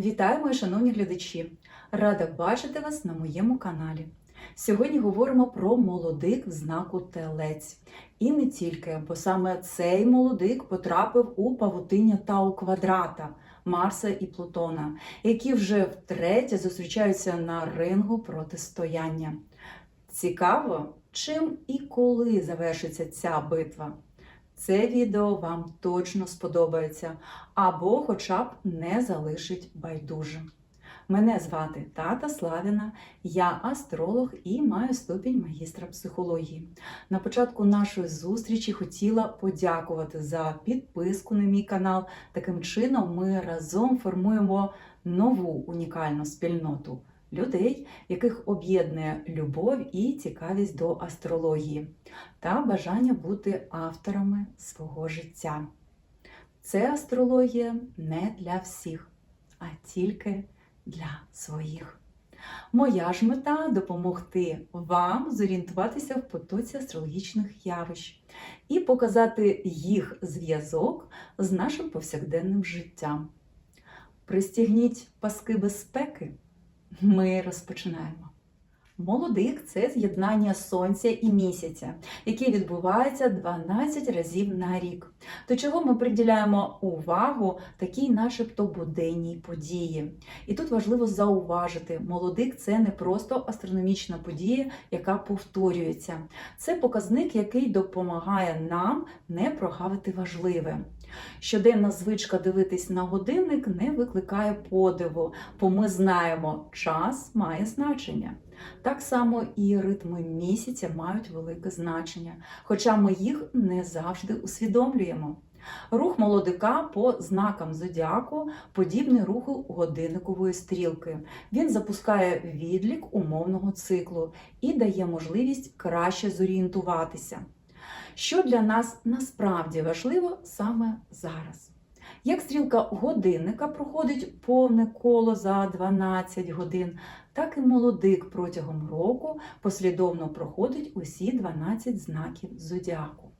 Вітаю, мої шановні глядачі! Рада бачити вас на моєму каналі. Сьогодні говоримо про молодик в знаку Телець. І не тільки, бо саме цей молодик потрапив у павутиння Тау квадрата Марса і Плутона, які вже втретє зустрічаються на рингу протистояння. Цікаво, чим і коли завершиться ця битва. Це відео вам точно сподобається або хоча б не залишить байдужим. Мене звати Тата Славіна, я астролог і маю ступінь магістра психології. На початку нашої зустрічі хотіла подякувати за підписку на мій канал. Таким чином, ми разом формуємо нову унікальну спільноту людей, яких об'єднує любов і цікавість до астрології та бажання бути авторами свого життя. Це астрологія не для всіх, а тільки для своїх. Моя ж мета допомогти вам зорієнтуватися в потоці астрологічних явищ і показати їх зв'язок з нашим повсякденним життям. Пристігніть паски безпеки. Ми розпочинаємо. Молодик це з'єднання сонця і місяця, яке відбувається 12 разів на рік. До чого ми приділяємо увагу такій, начебто, буденній події. І тут важливо зауважити, молодик це не просто астрономічна подія, яка повторюється. Це показник, який допомагає нам не прогавити важливе. Щоденна звичка дивитись на годинник не викликає подиву, бо ми знаємо, час має значення. Так само і ритми місяця мають велике значення, хоча ми їх не завжди усвідомлюємо. Рух молодика по знакам зодіаку подібний руху годинникової стрілки. Він запускає відлік умовного циклу і дає можливість краще зорієнтуватися. Що для нас насправді важливо саме зараз? Як стрілка годинника проходить повне коло за 12 годин, так і молодик протягом року послідовно проходить усі 12 знаків зодіаку.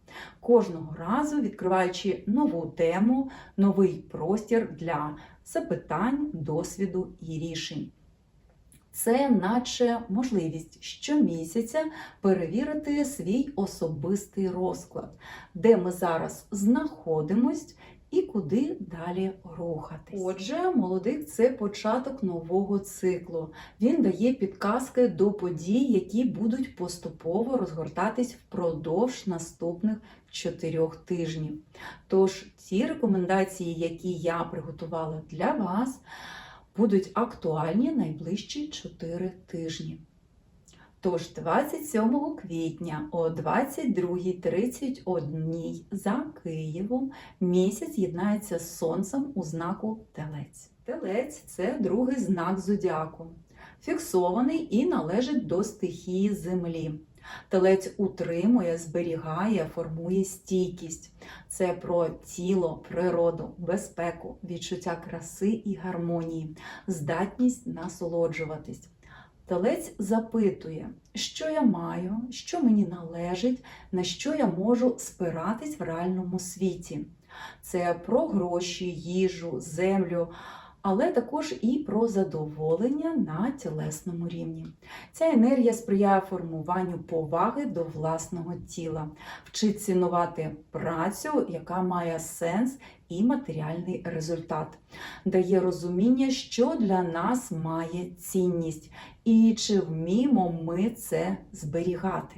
Кожного разу відкриваючи нову тему, новий простір для запитань, досвіду і рішень. Це наче можливість щомісяця перевірити свій особистий розклад, де ми зараз знаходимось і куди далі рухатись. Отже, молодик це початок нового циклу. Він дає підказки до подій, які будуть поступово розгортатись впродовж наступних чотирьох тижнів. Тож ті рекомендації, які я приготувала для вас, будуть актуальні найближчі 4 тижні. Тож 27 квітня о 22.31 за Києвом місяць єднається з сонцем у знаку Телець. Телець це другий знак зодіаку, фіксований і належить до стихії Землі. Телець утримує, зберігає, формує стійкість. Це про тіло, природу, безпеку, відчуття краси і гармонії, здатність насолоджуватись. Телець запитує, що я маю, що мені належить, на що я можу спиратись в реальному світі. Це про гроші, їжу, землю, але також і про задоволення на тілесному рівні. Ця енергія сприяє формуванню поваги до власного тіла, вчить цінувати працю, яка має сенс і матеріальний результат, дає розуміння, що для нас має цінність, і чи вміємо ми це зберігати.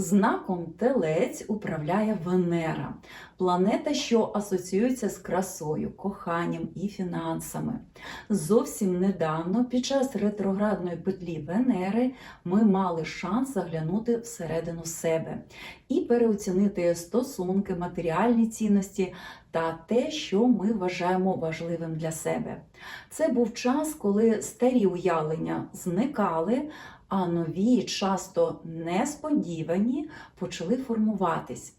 Знаком Телець управляє Венера, планета, що асоціюється з красою, коханням і фінансами. Зовсім недавно, під час ретроградної петлі Венери, ми мали шанс заглянути всередину себе і переоцінити стосунки, матеріальні цінності та те, що ми вважаємо важливим для себе. Це був час, коли старі уявлення зникали а нові, часто несподівані, почали формуватись.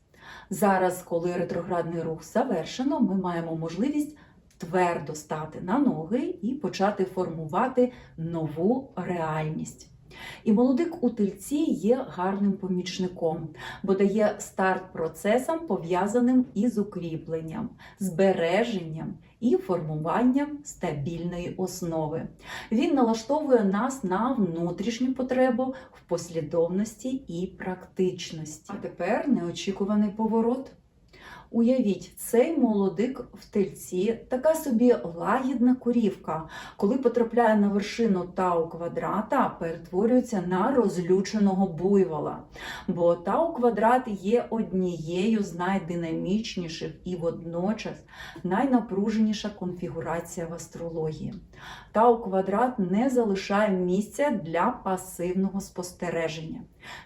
Зараз, коли ретроградний рух завершено, ми маємо можливість твердо стати на ноги і почати формувати нову реальність. І молодик у тельці є гарним помічником, бо дає старт процесам, пов'язаним із укріпленням, збереженням і формуванням стабільної основи. Він налаштовує нас на внутрішню потребу в послідовності і практичності. А тепер неочікуваний поворот. Уявіть, цей молодик в тельці така собі лагідна корівка, коли потрапляє на вершину тау квадрата, перетворюється на розлюченого буйвола. Бо тау квадрат є однією з найдинамічніших і водночас найнапруженіша конфігурація в астрології. Тау квадрат не залишає місця для пасивного спостереження.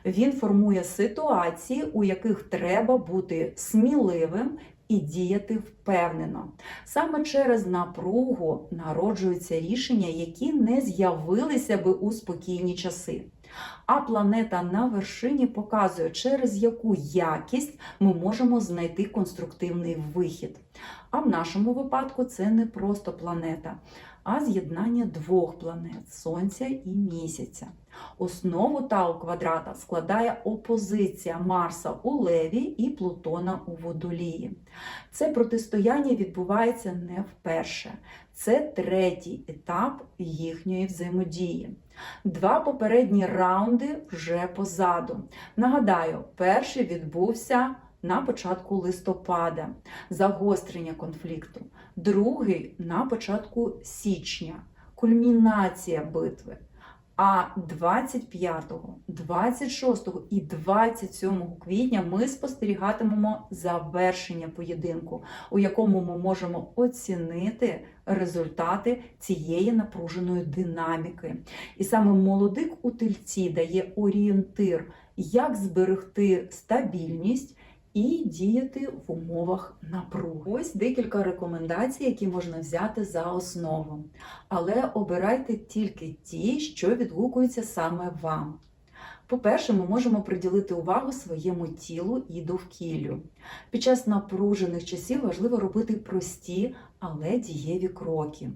Він формує ситуації, у яких треба бути сміливим і діяти впевнено. Саме через напругу народжуються рішення, які не з'явилися би у спокійні часи. А планета на вершині показує, через яку якість ми можемо знайти конструктивний вихід. А в нашому випадку це не просто планета, а з'єднання двох планет Сонця і місяця. Основу Тау квадрата складає опозиція Марса у Леві і Плутона у Водолії. Це протистояння відбувається не вперше. Це третій етап їхньої взаємодії. Два попередні раунди вже позаду. Нагадаю, перший відбувся на початку листопада загострення конфлікту, другий на початку січня, кульмінація битви. А 25, 26 і 27 квітня ми спостерігатимемо завершення поєдинку, у якому ми можемо оцінити результати цієї напруженої динаміки. І саме молодик у тельці дає орієнтир, як зберегти стабільність і діяти в умовах напруги. Ось декілька рекомендацій, які можна взяти за основу. Але обирайте тільки ті, що відгукуються саме вам. По-перше, ми можемо приділити увагу своєму тілу і довкіллю. Під час напружених часів важливо робити прості, але дієві кроки.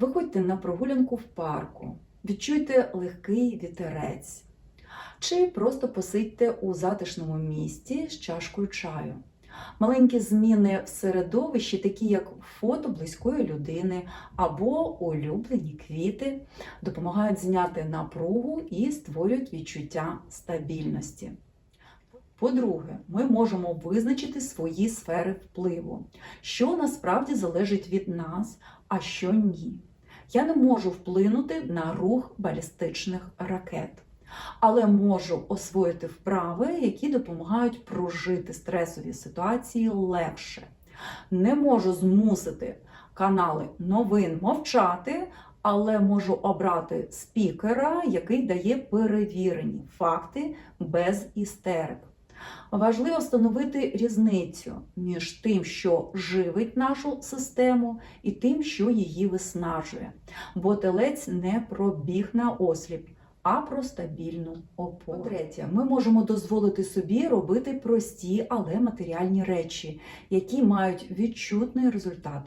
Виходьте на прогулянку в парку, відчуйте легкий вітерець. Чи просто посидьте у затишному місці з чашкою чаю. Маленькі зміни в середовищі, такі як фото близької людини або улюблені квіти, допомагають зняти напругу і створюють відчуття стабільності. По-друге, ми можемо визначити свої сфери впливу, що насправді залежить від нас, а що ні. Я не можу вплинути на рух балістичних ракет але можу освоїти вправи, які допомагають прожити стресові ситуації легше. Не можу змусити канали новин мовчати, але можу обрати спікера, який дає перевірені факти без істерик. Важливо встановити різницю між тим, що живить нашу систему, і тим, що її виснажує. Бо телець не пробіг на осліп а про стабільну опору. По-третє, ми можемо дозволити собі робити прості, але матеріальні речі, які мають відчутний результат.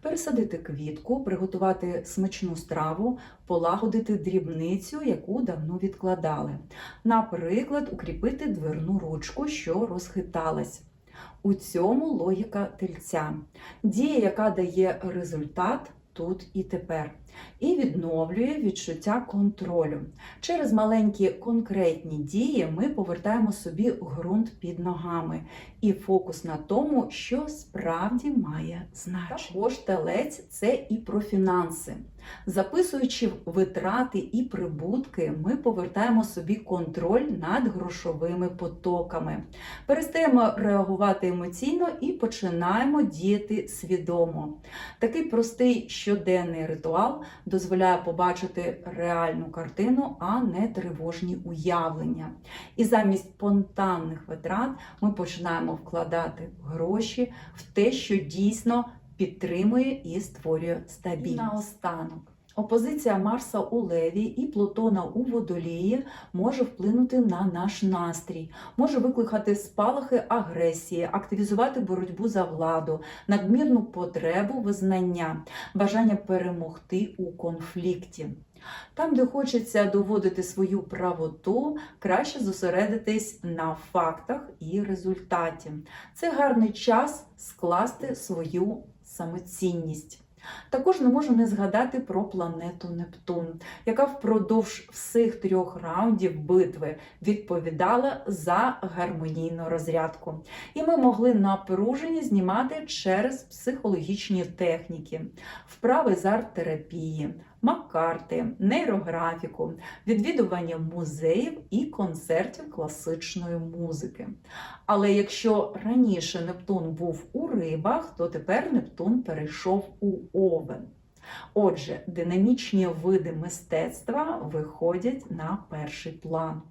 Пересадити квітку, приготувати смачну страву, полагодити дрібницю, яку давно відкладали. Наприклад, укріпити дверну ручку, що розхиталась. У цьому логіка тельця. Дія, яка дає результат тут і тепер і відновлює відчуття контролю. Через маленькі конкретні дії ми повертаємо собі ґрунт під ногами і фокус на тому, що справді має значення. Також телець це і про фінанси. Записуючи витрати і прибутки, ми повертаємо собі контроль над грошовими потоками, перестаємо реагувати емоційно і починаємо діяти свідомо. Такий простий щоденний ритуал дозволяє побачити реальну картину, а не тривожні уявлення. І замість спонтанних витрат ми починаємо вкладати гроші в те, що дійсно підтримує і створює стабільність. Наостанок. Опозиція Марса у Леві і Плутона у Водолії може вплинути на наш настрій, може викликати спалахи агресії, активізувати боротьбу за владу, надмірну потребу визнання, бажання перемогти у конфлікті. Там, де хочеться доводити свою правоту, краще зосередитись на фактах і результаті. Це гарний час скласти свою самоцінність. Також не можу не згадати про планету Нептун, яка впродовж всіх трьох раундів битви відповідала за гармонійну розрядку. І ми могли напружені знімати через психологічні техніки, вправи з арт-терапії, маккарти, нейрографіку, відвідування музеїв і концертів класичної музики. Але якщо раніше Нептун був у рибах, то тепер Нептун перейшов у овен. Отже, динамічні види мистецтва виходять на перший план.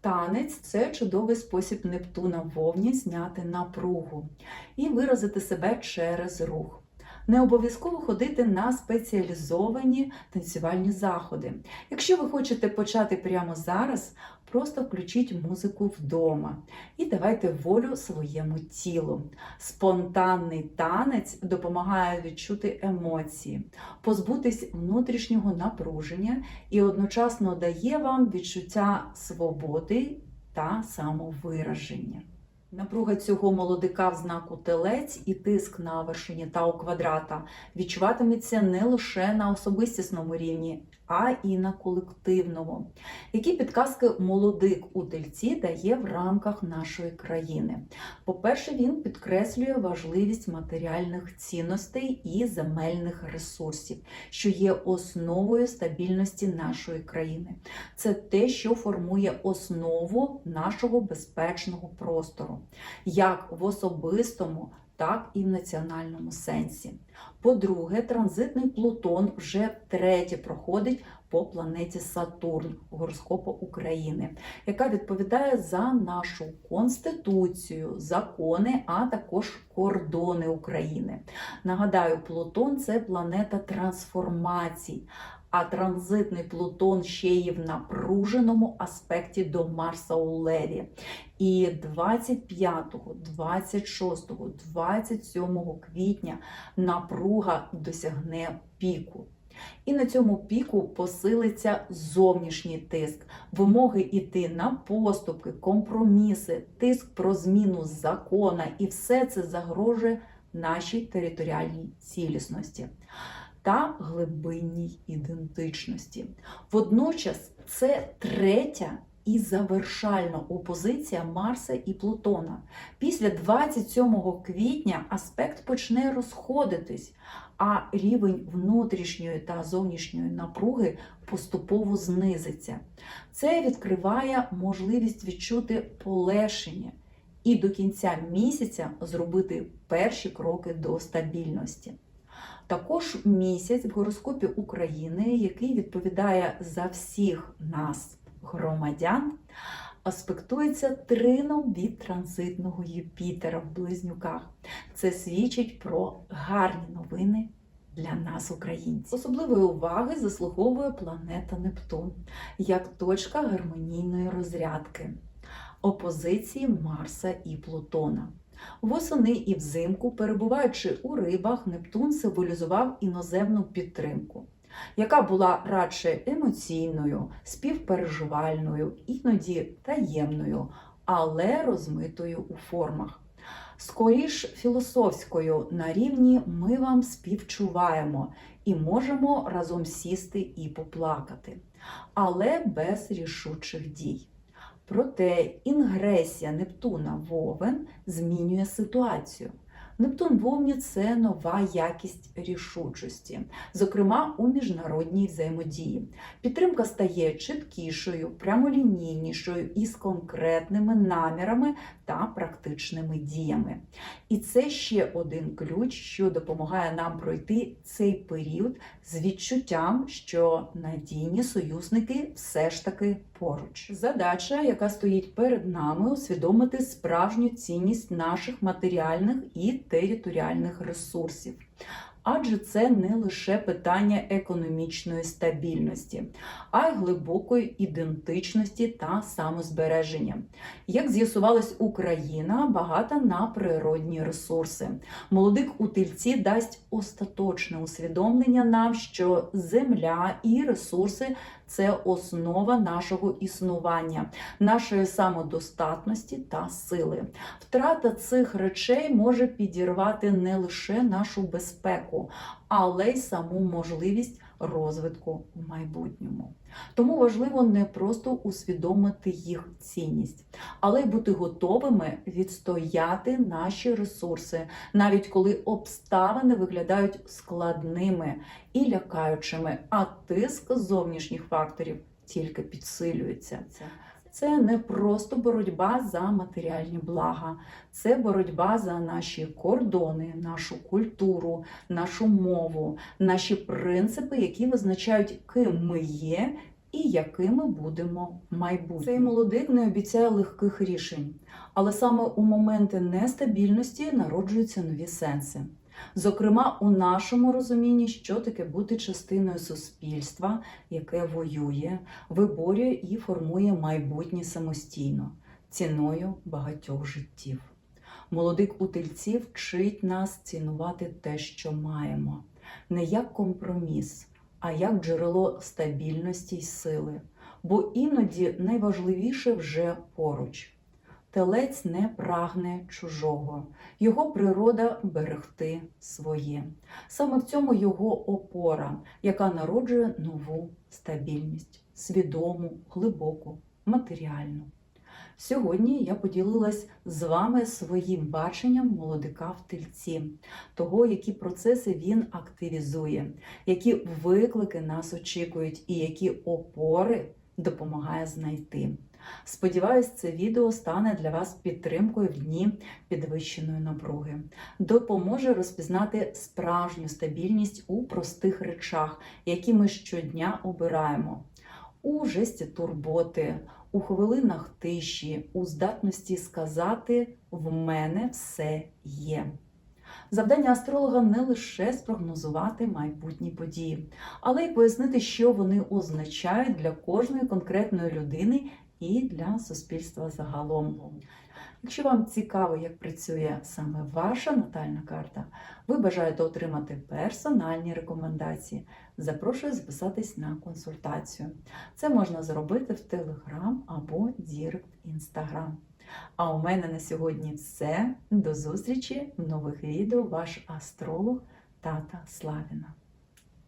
Танець це чудовий спосіб Нептуна вовні зняти напругу і виразити себе через рух. Не обов'язково ходити на спеціалізовані танцювальні заходи. Якщо ви хочете почати прямо зараз, просто включіть музику вдома і давайте волю своєму тілу. Спонтанний танець допомагає відчути емоції, позбутись внутрішнього напруження і одночасно дає вам відчуття свободи та самовираження. Напруга цього молодика в знаку телець і тиск на вершині тау квадрата відчуватиметься не лише на особистісному рівні, а і на колективному. Які підказки молодик у тельці дає в рамках нашої країни? По-перше, він підкреслює важливість матеріальних цінностей і земельних ресурсів, що є основою стабільності нашої країни. Це те, що формує основу нашого безпечного простору, як в особистому, так і в національному сенсі. По-друге, транзитний Плутон вже втретє проходить по планеті Сатурн гороскопу України, яка відповідає за нашу конституцію, закони, а також кордони України. Нагадаю, Плутон це планета трансформацій. А транзитний Плутон ще й в напруженому аспекті до Марса у Леві. І 25, 26, 27 квітня напруга досягне піку. І на цьому піку посилиться зовнішній тиск, вимоги йти на поступки, компроміси, тиск про зміну закона, і все це загрожує нашій територіальній цілісності та глибинній ідентичності. Водночас це третя і завершальна опозиція Марса і Плутона. Після 27 квітня аспект почне розходитись, а рівень внутрішньої та зовнішньої напруги поступово знизиться. Це відкриває можливість відчути полегшення і до кінця місяця зробити перші кроки до стабільності. Також місяць в гороскопі України, який відповідає за всіх нас, громадян, аспектується трином від транзитного Юпітера в близнюках. Це свідчить про гарні новини для нас, українців. Особливої уваги заслуговує планета Нептун як точка гармонійної розрядки, опозиції Марса і Плутона. Восени і взимку, перебуваючи у рибах, Нептун символізував іноземну підтримку, яка була радше емоційною, співпереживальною, іноді таємною, але розмитою у формах. Скоріш філософською на рівні ми вам співчуваємо і можемо разом сісти і поплакати, але без рішучих дій. Проте інгресія Нептуна в Овен змінює ситуацію. Нептун в Овні – це нова якість рішучості, зокрема у міжнародній взаємодії. Підтримка стає чіткішою, прямолінійнішою із конкретними намірами та практичними діями. І це ще один ключ, що допомагає нам пройти цей період з відчуттям, що надійні союзники все ж таки поруч. Задача, яка стоїть перед нами, усвідомити справжню цінність наших матеріальних і територіальних ресурсів. Адже це не лише питання економічної стабільності, а й глибокої ідентичності та самозбереження. Як з'ясувалось, Україна багата на природні ресурси. Молодик у тильці дасть остаточне усвідомлення нам, що земля і ресурси це основа нашого існування, нашої самодостатності та сили. Втрата цих речей може підірвати не лише нашу безпеку, але й саму можливість розвитку в майбутньому. Тому важливо не просто усвідомити їх цінність, але й бути готовими відстояти наші ресурси, навіть коли обставини виглядають складними і лякаючими, а тиск зовнішніх факторів тільки підсилюється. Це не просто боротьба за матеріальні блага, це боротьба за наші кордони, нашу культуру, нашу мову, наші принципи, які визначають, ким ми є і якими будемо в майбутньому. Цей молодик не обіцяє легких рішень, але саме у моменти нестабільності народжуються нові сенси. Зокрема, у нашому розумінні, що таке бути частиною суспільства, яке воює, виборює і формує майбутнє самостійно, ціною багатьох життів. Молодик у тельці вчить нас цінувати те, що маємо, не як компроміс, а як джерело стабільності й сили. Бо іноді найважливіше вже поруч. Телець не прагне чужого, його природа берегти своє. Саме в цьому його опора, яка народжує нову стабільність, свідому, глибоку, матеріальну. Сьогодні я поділилась з вами своїм баченням молодика в тельці, того, які процеси він активізує, які виклики нас очікують, і які опори допомагає знайти. Сподіваюсь, це відео стане для вас підтримкою в дні підвищеної напруги, допоможе розпізнати справжню стабільність у простих речах, які ми щодня обираємо. У жесті турботи, у хвилинах тиші, у здатності сказати в мене все є. Завдання астролога не лише спрогнозувати майбутні події, але й пояснити, що вони означають для кожної конкретної людини і для суспільства загалом. Якщо вам цікаво, як працює саме ваша натальна карта, ви бажаєте отримати персональні рекомендації, запрошую записатись на консультацію. Це можна зробити в Telegram або Дірект Instagram. А у мене на сьогодні все. До зустрічі в нових відео. Ваш астролог Тата Славіна.